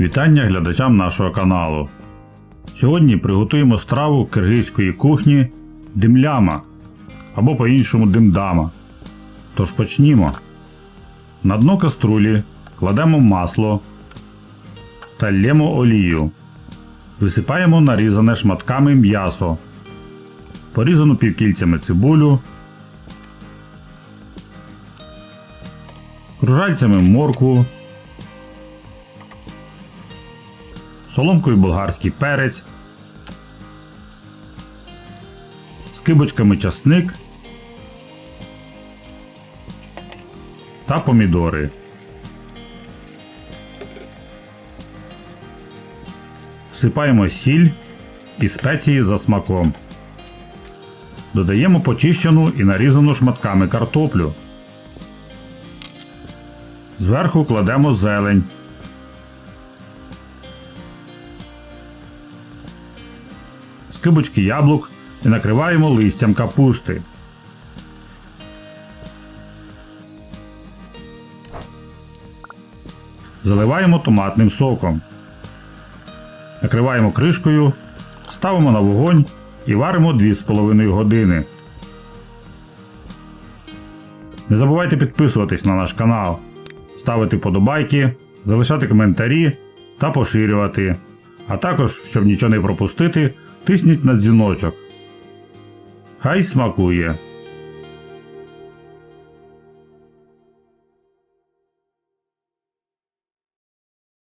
Вітання глядачам нашого каналу. Сьогодні приготуємо страву киргизької кухні димляма або по-іншому димдама. Тож почнімо. На дно каструлі кладемо масло та лємо олію. Висипаємо нарізане шматками м'ясо, порізану півкільцями цибулю, кружальцями моркву, соломкою болгарський перець, скибочками часник та помідори. Всипаємо сіль і спеції за смаком. Додаємо почищену і нарізану шматками картоплю. Зверху кладемо зелень. Скибочки яблук і накриваємо листям капусти. Заливаємо томатним соком. Накриваємо кришкою, ставимо на вогонь і варимо 2,5 години. Не забувайте підписуватись на наш канал, ставити подобайки, залишати коментарі та поширювати. А також, щоб нічого не пропустити, тисніть на дзвіночок. Хай смакує!